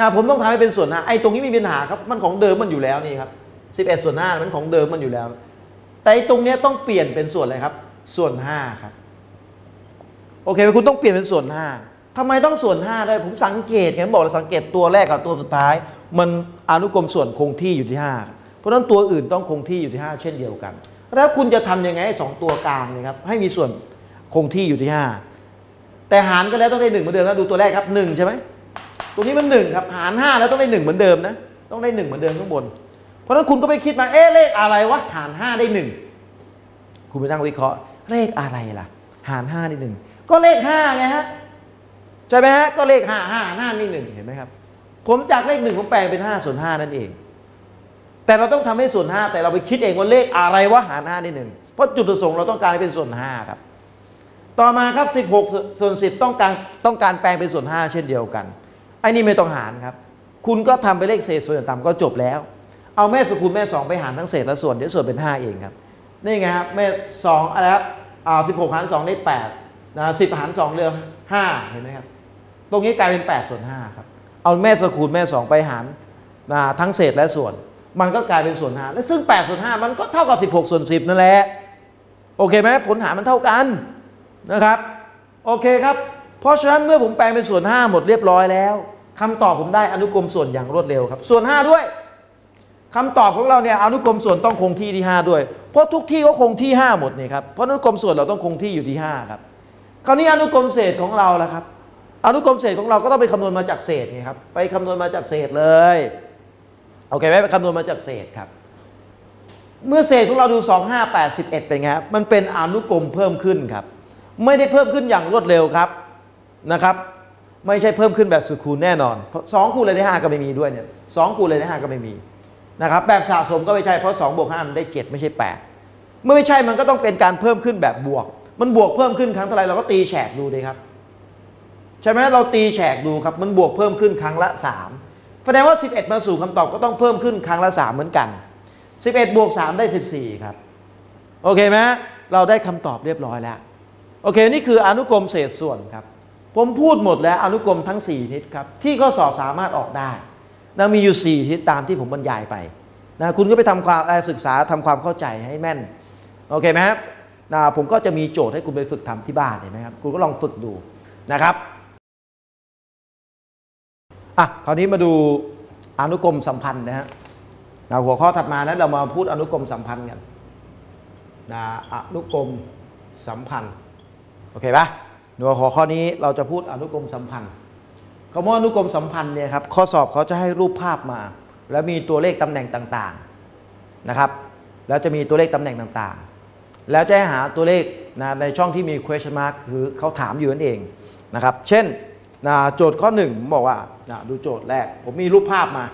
นะผมต้องทำให้เป็นส่วน5ไอ้ตรงนี้มีปัญหาครับมันของเดิมมันอยู่แล้วนี่ครับ11ส่วน5มันของเดิมมันอยู่แล้ว แต่ไอ้ตรงนี้ต้องเปลี่ยนเป็นส่วนอะไรครับ ส่วน5ครับโอเคคุณต้องเปลี่ยนเป็นส่วน5ทำไมต้องส่วน5ได้วยผมสังเกตไงบอกเลยสังเกตตัวแรกกับตัวสุดท้าย มันอนุกรมส่วนคงที่อยู่ที่5เพราะฉะนั้นตัวอื่นต้องคงที่อยู่ที่5เช่นเดียวกัน แล้วคุณจะทำยังไงให้สองตัวกลางเนี่ยครับให้มีส่วนคงที่อยู่ที่5แต่หารกันแล้วต้องได้หนึ่งมือนเดิมนะดูตัวแรกครับหนึ่งใช่ไหม ตรงนี้มันหนึ่งครับ หารห้าแล้วต้องได้หนึ่งเหมือนเดิมนะ ต้องได้หนึ่งเหมือนเดิมข้างบน เพราะนั้นคุณก็ไปคิดมา เอ๊ะเลขอะไรวะ หารห้าได้หนึ่ง คุณไปนั่งวิเคราะห์ เลขอะไรล่ะ หารห้าได้หนึ่ง ก็เลขห้าไงฮะ ใช่ไหมฮะ ก็เลขห้าห้าห้านี่หนึ่งเห็นไหมครับ ผมจากเลขหนึ่งผมแปลงเป็นห้าส่วนห้านั่นเอง แต่เราต้องทำให้ส่วนห้าแต่เราไปคิดเองว่าเลขอะไรวะหารห้าได้หนึ่ง เพราะจุดประสงค์เราต้องการให้เป็นส่วนห้าครับต่อมาครับ 16 ส่วน 10 ต้องการต้องการแปลงเป็นส่วน 5 เช่นเดียวกัน ไอ้นี่ไม่ต้องหารครับ คุณก็ทำไปเลขเศษส่วนต่ำก็จบแล้ว เอาแม่สกุลแม่2ไปหารทั้งเศษและส่วนเดี๋ยวส่วนเป็น 5 เองครับ นี่ไงครับแม่2องอะไรครับอ่า16หาร2ได้8นะ10หาร2เหลือ5เห็นไหมครับ ตรงนี้กลายเป็น8ส่วน5ครับ เอาแม่สกุลแม่2ไปหารนะทั้งเศษและส่วน มันก็กลายเป็นส่วน5และซึ่ง8ส่วน5มันก็เท่ากับ16ส่วน10นั่นแหละโอเคไหมผลหารมันเท่ากันนะครับ โอเคครับ เพราะฉะนั้นเมื่อผมแปลงเป็นส่วน 5 หมดเรียบร้อยแล้ว คำตอบผมได้อนุกรมส่วนอย่างรวดเร็วครับ ส่วน 5 ด้วยคำตอบของเราเนี่ยอนุกรมส่วนต้องคงที่ที่ 5 ด้วย เพราะทุกที่ก็คงที่ 5 หมดนี่ครับเพราะอนุกรมส่วนเราต้องคงที่อยู่ที่ 5 ครับ คราวนี้อนุกรมเศษของเราล่ะครับ อนุกรมเศษของเราก็ต้องไปคำนวณมาจากเศษไงครับไปคำนวณมาจากเศษเลยโอเคไหมไปคำนวณมาจากเศษครับ เมื่อเศษของเราดู 2 5 8 11เป็นไงครับมันเป็นอนุกรมเพิ่มขึ้นครับ ไม่ได้เพิ่มขึ้นอย่างรวดเร็วครับนะครับ ไม่ใช่เพิ่มขึ้นแบบสุดคูณแน่นอนเพราะสองคูณเลยได้5ก็ไม่มีด้วยเนี่ยสองคูณเลยได้5ก็ไม่มีนะครับแบบสะสมก็ไม่ใช่เพราะ2บวก5มันได้7ไม่ใช่8เมื่อไม่ใช่มันก็ต้องเป็นการเพิ่มขึ้นแบบบวก มันบวกเพิ่มขึ้นครั้งเท่าไหร่เราก็ตีแฉกดูเลยครับใช่ไหมเราตีแฉกดูครับมันบวกเพิ่มขึ้นครั้งละ3แสดงว่า 11 มาสู่คำตอบก็ต้องเพิ่มขึ้นครั้งละ3เหมือนกัน 11บวก3ได้ 14 ครับ โอเคไหมเราได้คำตอบเรียบร้อยแล้ว โอเค นี่คืออนุกรมเศษส่วนครับ ผมพูดหมดแล้วอนุกรมทั้ง 4 ทิศครับ ที่ข้อสอบสามารถออกได้นะมีอยู่ 4 ทิศตามที่ผมบรรยายไปนะคุณก็ไปทำความศึกษาทำความเข้าใจให้แม่นโอเคไหมครับนะผมก็จะมีโจทย์ให้คุณไปฝึกทำที่บ้านเห็นไหมครับคุณก็ลองฝึกดูนะครับอะคราวนี้มาดูอนุกรมสัมพันธ์นะฮะนะหัวข้อถัดมานั้นเรามาพูดอนุกรมสัมพันธ์กันนะอนุกรมสัมพันธ์โอเคปะ หัวข้อข้อนี้เราจะพูดอนุกรมสัมพันธ์คำว่าอนุกรมสัมพันธ์เนี่ยครับข้อสอบเขาจะให้รูปภาพมา แล้วมีตัวเลขตำแหน่งต่างๆนะครับแล้วจะมีตัวเลขตำแหน่งต่างๆ แล้วจะให้หาตัวเลขนะในช่องที่มี question mark คือเขาถามอยู่นั่นเองนะครับเช่นนะโจทย์ข้อหนึ่งผมบอกว่านะดูโจทย์แรก ผมมีรูปภาพมา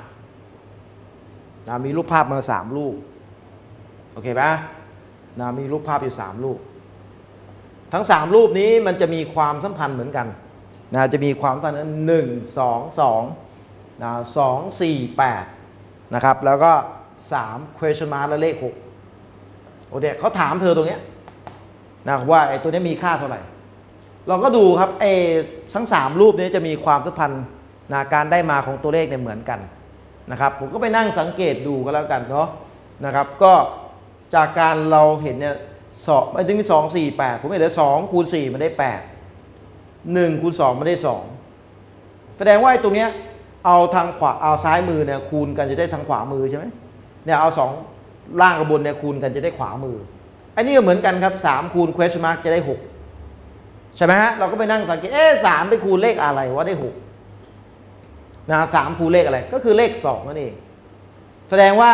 นะมีรูปภาพมาสามรูปโอเคปะนะมีรูปภาพอยู่สามรูป ทั้งสามรูปนี้มันจะมีความสัมพันธ์เหมือนกันนะจะมีความสัมพันธ์หนึ่งสองสองนะสองสี่แปดนะครับแล้วก็สาม question mark และเลขหกโอเคเขาถามเธอตรงเนี้ยนะว่าไอ้ตัวนี้มีค่าเท่าไหร่ เราก็ดูครับไอ้ทั้งสามรูปนี้จะมีความสัมพันธ์นะการได้มาของตัวเลขเนี่ยเหมือนกันนะครับผมก็ไปนั่งสังเกตดูก็แล้วกันเนาะนะครับก็จากการเราเห็นเนี่ย สองไม่ถึงสองสี่แปดผมเห็นแล้วสองคูณสี่มันได้แปดหนึ่งคูณสองมันได้สองแสดงว่าไอ้ตรงเนี้ยเอาทางขวาเอาซ้ายมือเนี่ยคูณกันจะได้ทางขวามือใช่ไหมเนี่ยเอาสองล่างกับบนเนี่ยคูณกันจะได้ขวามือไอ้นี่ก็เหมือนกันครับสามคูณ question mark จะได้หกใช่ไหมฮะเราก็ไปนั่งสังเกตเอ๊ะสามไปคูณเลขอะไรว่าได้หกนะสามคูณเลขอะไรก็คือเลขสองนั่นเองแสดงว่า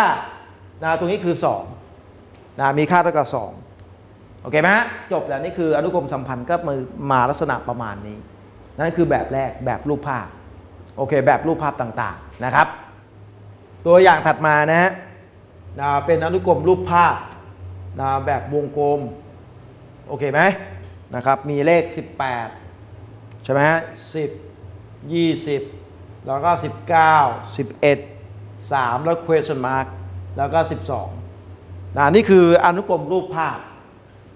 นะตรงนี้คือสองนะมีค่าเท่ากับสอง โอเคไหมฮะจบแล้วนี่คืออนุกรมสัมพันธ์ก็มามาลักษณะประมาณนี้ นั่นคือแบบแรกแบบรูปภาพโอเค แบบรูปภาพต่างๆนะครับ ตัวอย่างถัดมานะฮะเป็นอนุกรมรูปภาพแบบวงกลมโอเคไหมนะครับมีเลข 18 ใช่ไหมฮะ10 20แล้วก็ 19 11 3 แล้ว question mark แล้วก็ 12นะนี่คืออนุกรมรูปภาพ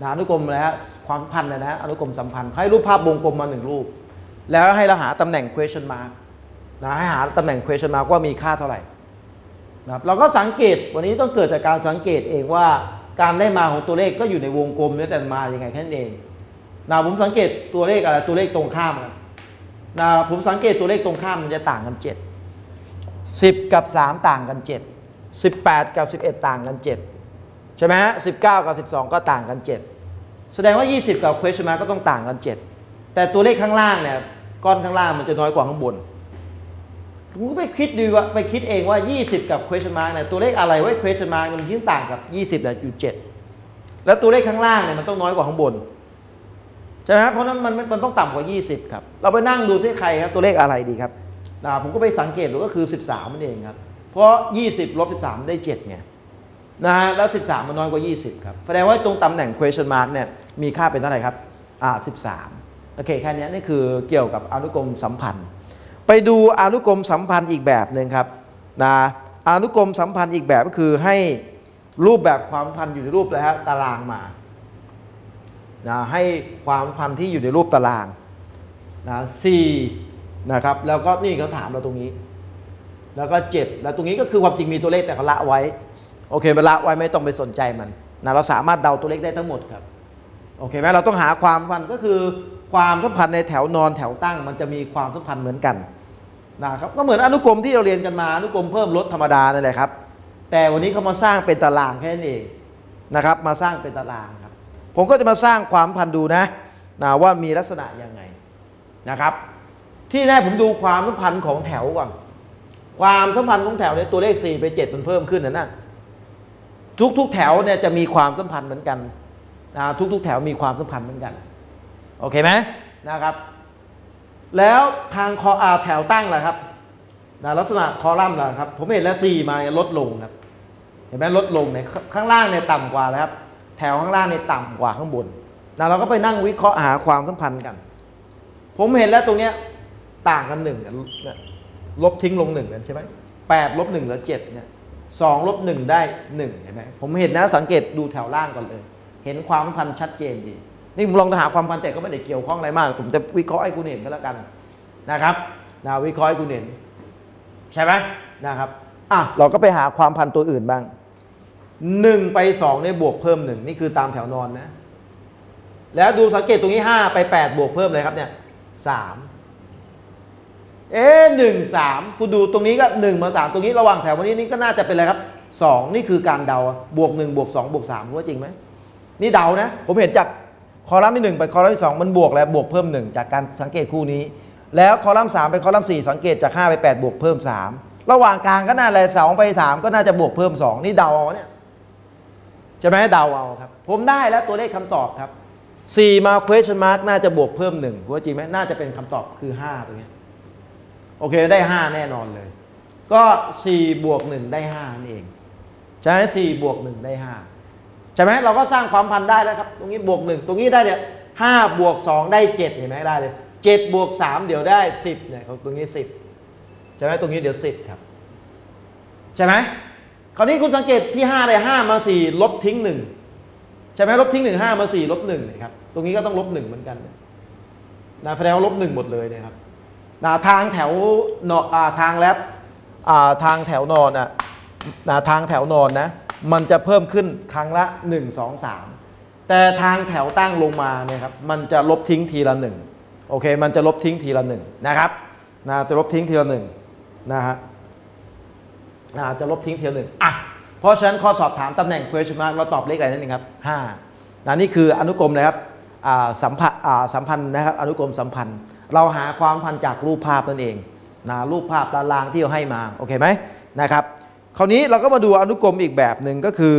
นะอนุกรมแล้วความสัมพันธ์นะนะอนุกรมสัมพันธ์ ให้รูปภาพวงกลมมาหนึ่งรูป แล้วให้เราหาตำแหน่ง question mark นะให้หาตำแหน่ง question mark ว่ามีค่าเท่าไหร่นะครับเราก็สังเกตวันนี้ต้องเกิดจากการสังเกตเองว่าการได้มาของตัวเลขก็อยู่ในวงกลมเนี่แต่มาอย่างไงแค่นั้นเองนะผมสังเกตตัวเลขอะไรตัวเลขตรงข้ามกันนะผมสังเกตตัวเลขตรงข้ามมันจะต่างกัน 7 10 กับ 3 ต่างกัน 7 18 กับ 11 ต่างกัน 7 ใช่ไหมฮะ19กับ 12 ก็ต่างกัน 7 แสดงว่า 20 กับ question mark ก็ต้องต่างกัน 7 แต่ตัวเลขข้างล่างเนี่ยก้อนข้างล่างมันจะน้อยกว่าข้างบนผมก็ไปคิดดูว่าไปคิดเองว่า 20 กับ question mark เนี่ยตัวเลขอะไรไว้ question mark มันยิ่งต่างกับ 20เนี่ยอยู่ 7 แล้วตัวเลขข้างล่างเนี่ยมันต้องน้อยกว่าข้างบนใช่ไหมครับเพราะนั้นมันมันต้องต่ำกว่า 20 ครับ เราไปนั่งดูซิใครครับตัวเลขอะไรดีครับผมก็ไปสังเกตดูก็คือ 13มันเองครับ เพราะ 20ลบ13 ได้7ไง นะฮะแล้ว 13 มันน้อยกว่า 20 ครับแสดงว่าตรงตำแหน่ง question mark เนี่ยมีค่าเป็นเท่าไหร่ครับอ่า13 โอเคแค่นี้นี่คือเกี่ยวกับอนุกรมสัมพันธ์ ไปดูอนุกรมสัมพันธ์อีกแบบหนึ่งครับนะอนุกรมสัมพันธ์อีกแบบก็คือให้รูปแบบความสัมพันธ์อยู่ในรูปอะไรฮะตารางมานะให้ความสัมพันธ์ที่อยู่ในรูปตารางนะสี่นะครับแล้วก็นี่เขาถามเราตรงนี้ แล้วก็ 7 แล้วตรงนี้ก็คือความจริงมีตัวเลขแต่เขาละไว้ โอเคเวละไว้ไม่ต้องไปสนใจมันนะเราสามารถเดาตัวเลขได้ทั้งหมดครับโอเคไหมเราต้องหาความสัมพันธ์ก็คือความสัมพันธ์ในแถวนอนแถวตั้ง มันจะมีความสัมพันธ์เหมือนกันนะครับก็เหมือนอนุกรมที่เราเรียนกันมาอนุกรมเพิ่มลดธรรมดานั่นแหละครับ แต่วันนี้เขามาสร้างเป็นตารางแค่นั้นเองนะครับมาสร้างเป็นตารางครับ ผมก็จะมาสร้างความสัมพันธ์ดูนะนะว่ามีลักษณะยังไงนะครับ ที่แรกผมดูความสัมพันธ์ของแถวก่อนความสัมพันธ์ของแถวเนี่ยตัวเลข4ไป7มันเพิ่มขึ้นนะนะ ทุกๆแถวเนี่ยจะมีความสัมพันธ์เหมือนกันนะทุกๆแถวมีความสัมพันธ์เหมือนกัน โอเคไหมนะครับ แล้วทางคออาแถวตั้งล่ะครับนะลักษณะคอลัมน์ล่ะครับ ผมเห็นแล้ว4มาลดลงครับ เห็นไหมลดลงเนี่ยข้างล่างเนี่ยต่ำกว่าแล้วครับ แถวข้างล่างเนี่ยต่ำกว่าข้างบนนะเราก็ไปนั่งวิเคราะห์หาความสัมพันธ์กัน ผมเห็นแล้วตรงเนี้ยต่างกันหนึ่งเนี่ยลบทิ้งลงหนึ่งกันใช่ไหมแปดลบหนึ่งเหลือเจ็ดเนี่ย สองลบหนึ่งได้หนึ่งเห็นไหมผมเห็นนะสังเกตดูแถวล่างก่อนเลย เห็นความสัมพันธ์ชัดเจนดี นี่ผมลองหาความสัมพันธ์แต่ก็ไม่ได้เกี่ยวข้องอะไรมาก ผมจะวิเคราะห์ให้คุณเห็นก็แล้วกันนะครับนะวิเคราะห์ให้คุณเห็น ใช่ไหมนะครับอะเราก็ไปหาความพันธ์ตัวอื่นบ้างหนึ่งไปสองเนี่ยบวกเพิ่มหนึ่งนี่คือตามแถวนอนนะ แล้วดูสังเกตตรงนี้ 5 ไป 8 บวกเพิ่มเลยครับเนี่ยสาม เอ๊หนึ่งสามคุณดูตรงนี้ก็1มา3ตรงนี้ระหว่างแถววันนี้นี่ก็น่าจะเป็นอะไรครับ2นี่คือการเดาบวก1บวก2บวก3รู้ว่าจริงไหมนี่เดานะ ผมเห็นจากคอลัมน์ที่1ไปคอลัมน์ที่2มันบวกแล้วบวกเพิ่ม1จากการสังเกตคู่นี้ แล้วคอลัมน์3ไปคอลัมน์4สังเกตจาก5ไป8บวกเพิ่ม3ระหว่างกลางก็น่าอะไร2ไป3ก็น่าจะบวกเพิ่ม2นี่เดาเอาเนี่ยใช่ไหมเดาเอาครับ ผมได้แล้วตัวเลขคำตอบครับ4มา question mark น่าจะบวกเพิ่ม1รู้ว่าจริงไหมน่าจะเป็นคำตอบคือ5ตรงนี้ โอเคได้ 5 แน่นอนเลย ก็ 4 บวก 1 ได้5นั่นเองใช่ไหม4บวก 1 ได้ 5 ใช่ไหมเราก็สร้างความพันได้แล้วครับ ตรงนี้บวก 1 ตรงนี้ได้เนี่ย5บวก 2 ได้ 7 เห็นไหมได้เลย7บวก 3 เดี๋ยวได้ 10เนี่ยตรงนี้ 10 ใช่ไหมตรงนี้เดี๋ยว 10 ครับ ใช่ไหมคราวนี้คุณสังเกตที่5เลย5มา 4 ลบทิ้ง 1 ใช่ไหมลบทิ้ง 1 5 มา 4 ลบ1นะครับตรงนี้ก็ต้องลบ 1 เหมือนกันนะแสดงว่าลบ 1 หมดเลยนะครับ นะทางแถวนออ่าทางแลบอ่าทางแถวนอนอะนะทางแถวนอนนะมันจะเพิ่มขึ้นครั้งละ 1 2 3 แต่ทางแถวตั้งลงมาเนี่ยครับมันจะลบทิ้งทีละ1โอเค มันจะลบทิ้งทีละ1นะครับนะจะลบทิ้งทีละ1นะฮะอ่าจะลบทิ้งทีละหนึ่งอะเพราะฉะนั้นข้อสอบถามตำแหน่ง question mark เราตอบเลขอะไรนั่นเองครับ5นะนี่คืออนุกรมนะครับสัมพันธ์สัมพันธ์นะครับอนุกรมสัมพันธ์ เราหาความพันจากรูปภาพนั่นเองนะรูปภาพตารางที่เราให้มาโอเคไหมนะครับคราวนี้เราก็มาดูอนุกรมอีกแบบหนึ่งก็คือ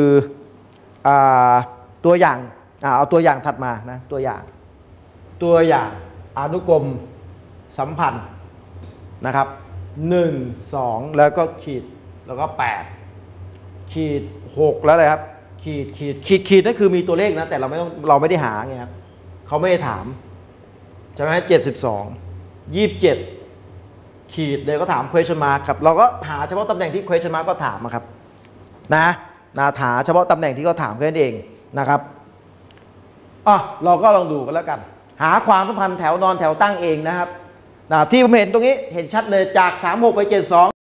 อตัวอย่างอเอาตัวอย่างถัดมานะตัวอย่าง ตัวอย่างอนุกรมสัมพันธ์นะครับ1 2 แล้วก็ขีดแล้วก็ 8 ขีด 6 แล้วเลยครับขีดขีดขีดขีดนั่นคือมีตัวเลขนะแต่เราไม่ต้องเราไม่ได้หาไงครับเขาไม่ได้ถาม ใช่ไหมเจ็ดสิบสองยี่สิบเจ็ดขีดเลยก็ถาม question mark ครับ เราก็หาเฉพาะตำแหน่งที่ question mark ก็ถามอะครับนะนะหาเฉพาะตำแหน่งที่เขาถามแค่นั้นเองนะครับอะเราก็ลองดูกันแล้วกัน หาความสัมพันธ์แถวนอนแถวตั้งเองนะครับนะที่ผมเห็นตรงนี้เห็นชัดเลยจาก 36 ไป 72